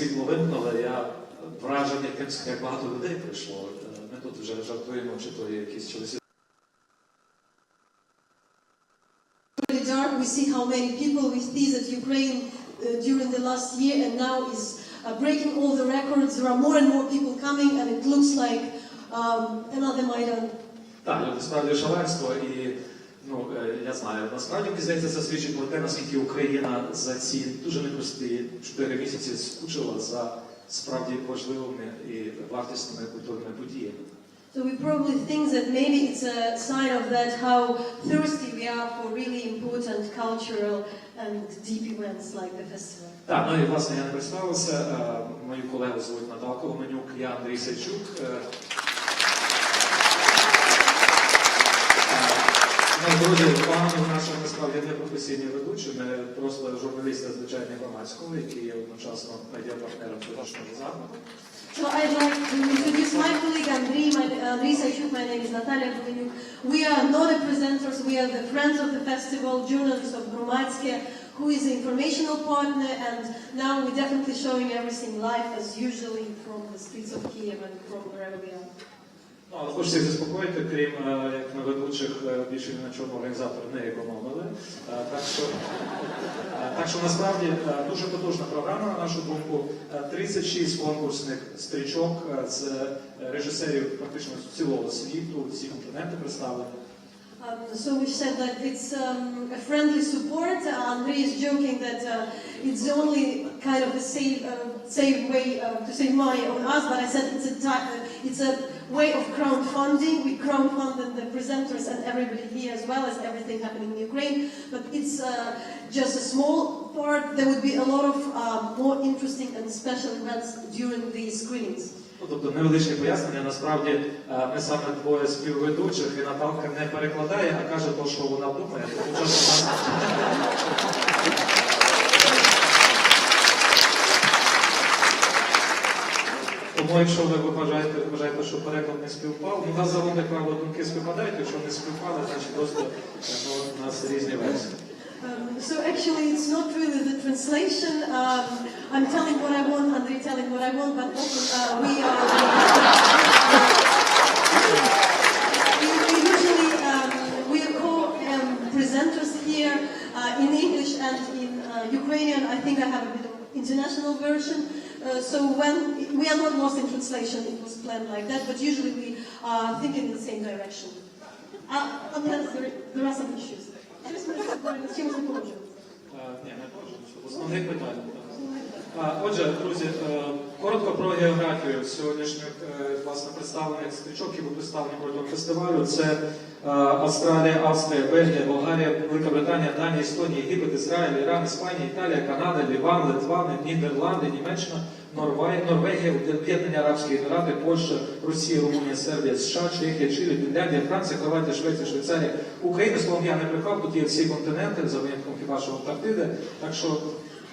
світло вимкнули, я вражений тим, як багато людей прийшло. Е, Ми тут вже жартуємо, чи то є якісь чоловіки. dark, we see how many people we see that Ukraine uh, during the last year and now is uh, breaking all the records. There are more and more people coming, and it looks like um, another Maidan. Так, люди справді шаленство і ну е, я знаю, насправді мені здається, це свідчить про те, наскільки Україна за ці дуже непрості чотири місяці скучила за справді важливими і вартісними культурними подіями. So we probably think that maybe it's a sign of that how thirsty we are for really important cultural and deep events like the festival. Так, ну і власне я не представився. Е, Мою колегу звуть Наталка Гоменюк, я Андрій Сайчук. Е, е, Ну, друзі, паном нашим насправді не професійні ведучі, ми просто журналісти звичайні громадського, які є одночасно медіапартнером сьогоднішнього заходу. So I'd like to introduce my colleague Andriy, my, Andriy Saychuk, my name is Natalia Gumenyuk. We are not the presenters, we are the friends of the festival, journalists of Hromadske, who is the informational partner, and now we're definitely showing everything live as usually from the streets of Kiev and from wherever we are. Ну, але хочу всіх заспокоїти, крім е, як на ведучих, е, більше ні на чому організатори не економили. Е, Так що, так що насправді дуже потужна програма, на нашу думку. Е, 36 конкурсних стрічок з режисерів практично з цілого світу, всі континенти представлені. Um, so we said that it's um, a friendly support. Uh, Andrei is joking that uh, it's only kind of a save, uh, save way uh, to save money on us, but I said it's a, uh, it's a way of crowdfunding. We crowdfunded the presenters and everybody here as well as everything happening in Ukraine, but it's uh, just a small part. There would be a lot of uh, more interesting and special events during these screenings. Ну, Тобто невеличке пояснення, насправді е, ми саме двоє співведучих, і Наталка не перекладає, а каже те, що вона думає. Тому що вона- Тому якщо ви вважаєте, вважаєте, що переклад не співпав, у нас загалом, як правило, думки співпадають, якщо не співпали, значить просто ну, у нас різні версії. Um, so actually, it's not really the translation. Um, I'm telling what I want, Andrei telling what I want, but often uh, we are. we, we usually um, we are co-presenters here uh, in English and in uh, Ukrainian. I think I have a bit of international version. Uh, so when we are not lost in translation, it was planned like that. But usually we are thinking in the same direction. Uh, unless there, there are some issues. Чимось Ні, не Отже, друзі, е, коротко про географію сьогоднішніх е, власне представлених стрічок, які будуть представлені протягом фестивалю. Це е, Австралія, Австрія, Бельгія, Болгарія, Велика Британія, Данія, Естонія, Єгипет, Ізраїль, Іран, Іспанія, Італія, Канада, Ліван, Литва, Нідерланди, Німеччина, Норвегія, Об'єднані Арабські Емірати, Польща, Росія, Румунія, Сербія, США, Чехія, Чилі, Фінляндія, Франція, Хорватія, Швеція, Швейцарія, Україна, словом я не брехав, тут є всі континенти, за винятком хіба що Антарктиди. Так що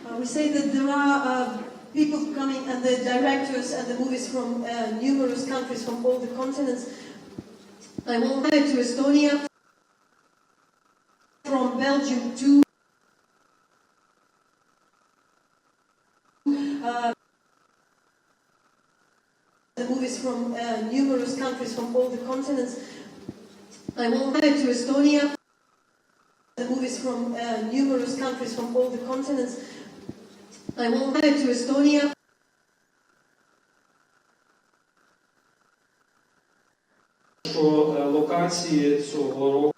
Uh, we say that uh, people coming and the directors and the movies from uh, numerous countries from all the continents. I go to Estonia, from Belgium to uh, movies from uh, numerous countries from all the continents. I will go to Estonia, the movies from uh, numerous countries from all the continents. I will go to Estonia. що е, локації цього року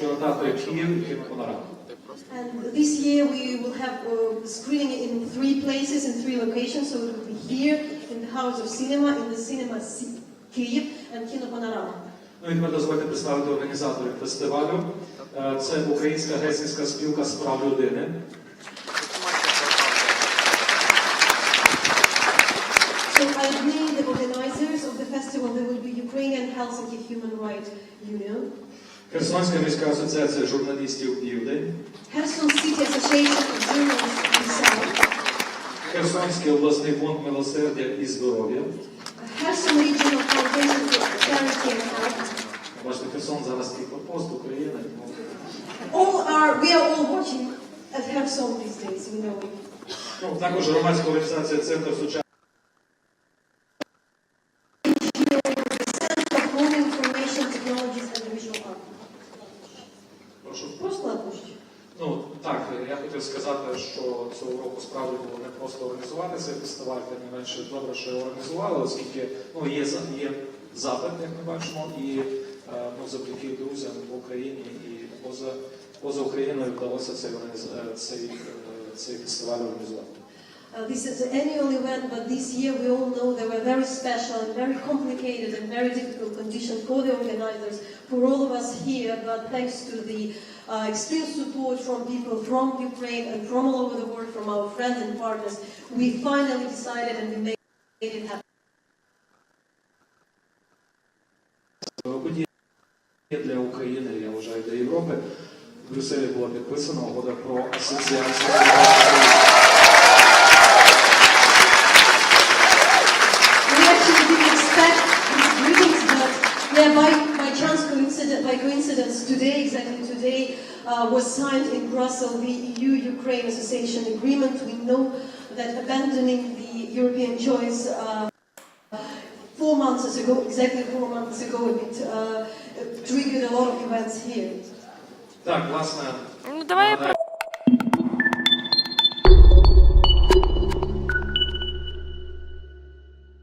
кінотеатру Київ і кінопанорама. And this year we will have uh, screening in three places, in three locations. So it will be here, in the House of Cinema, in the Cinema C- Kyiv, and Kino Panorama. Ну і тепер дозвольте представити організаторів фестивалю. Е, Це Українська гельсінська спілка з прав людини. So I'll name the organizers of the festival. There will be Ukrainian Helsinki Human Rights Union, Херсонська міська асоціація журналістів Південь, Kherson City Association of Journalists in South, Херсонський обласний фонд милосердя і здоров'я. Kherson Regional Foundation for Charity and Health. Бачите, Херсон зараз такий пост України. All are, we are all watching at Kherson these days, we know. Ну, також громадська організація Центр сучасної хотів сказати, що цього року справді було не просто організувати цей фестиваль, тим не менше добре, що його організували, оскільки ну, є, є запит, як ми бачимо, і е, ну, завдяки друзям в Україні і поза, поза Україною вдалося цей, е, цей, е, цей фестиваль організувати. Uh, this is an annual event, but this year we all know there were very special and very complicated and very difficult conditions for the organizers, for all of us here. But thanks to the uh, extreme support from people from Ukraine and from all over the world, from our friends and partners, we finally decided and we made it happen. Подія для України, я вважаю, для Європи. В Брюсселі була підписана угода про асоціацію. We actually didn't expect these greetings, but yeah, by coincidence, today, exactly today, uh, was signed in Brussels the EU-Ukraine Association Agreement. We know that abandoning the European choice uh, four months ago, exactly four months ago, it uh, triggered a lot of events here. Так, власне, Ну давай я про